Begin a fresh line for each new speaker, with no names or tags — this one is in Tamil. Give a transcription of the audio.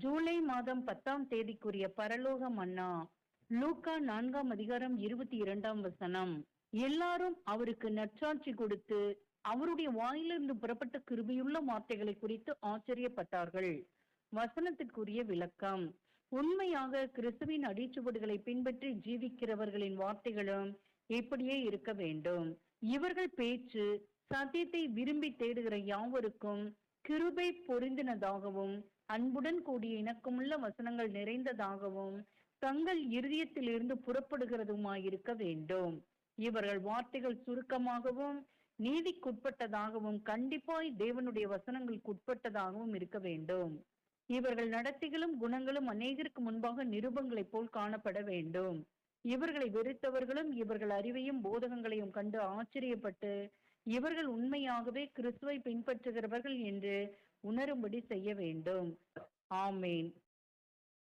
ஜூலை மாதம் பத்தாம் தேதிக்குரிய பரலோக மன்னா லூக்கா நான்காம் அதிகாரம் இருபத்தி இரண்டாம் வசனம். எல்லாரும் அவருக்கு நற்சாட்சி கொடுத்து அவருடைய வாயிலிருந்து புறப்பட்ட கிருபியுள்ள வார்த்தைகளை குறித்து ஆச்சரியப்பட்டார்கள். வசனத்திற்குரிய விளக்கம் உண்மையாக கிறிஸ்துவின் அடிச்சுவடுகளை பின்பற்றி ஜீவிக்கிறவர்களின் வார்த்தைகளும் இப்படியே இருக்க வேண்டும். இவர்கள் பேச்சு சத்தியத்தை விரும்பி தேடுகிற யாவருக்கும் கிருபை பொருந்தினதாகவும் அன்புடன் கூடிய இணக்கமுள்ள வசனங்கள் நிறைந்ததாகவும் தங்கள் இருதயத்திலிருந்து புறப்படுகிறதுமாயிருக்க வேண்டும். இவர்கள் வார்த்தைகள் சுருக்கமாகவும் நீதிக்குட்பட்டதாகவும் கண்டிப்பாய் தேவனுடைய வசனங்களுக்குட்பட்டதாகவும் இருக்க வேண்டும். இவர்கள் நடத்தைகளும் குணங்களும் அநேகருக்கு முன்பாக நிருபங்களைப் போல் காணப்பட வேண்டும். இவர்களை வெறுத்தவர்களும் இவர்கள் அறிவையும் போதகங்களையும் கண்டு ஆச்சரியப்பட்டு இவர்கள் உண்மையாகவே கிறிஸ்துவை பின்பற்றுகிறவர்கள் என்று உணரும்படி செய்ய வேண்டும். ஆமேன்.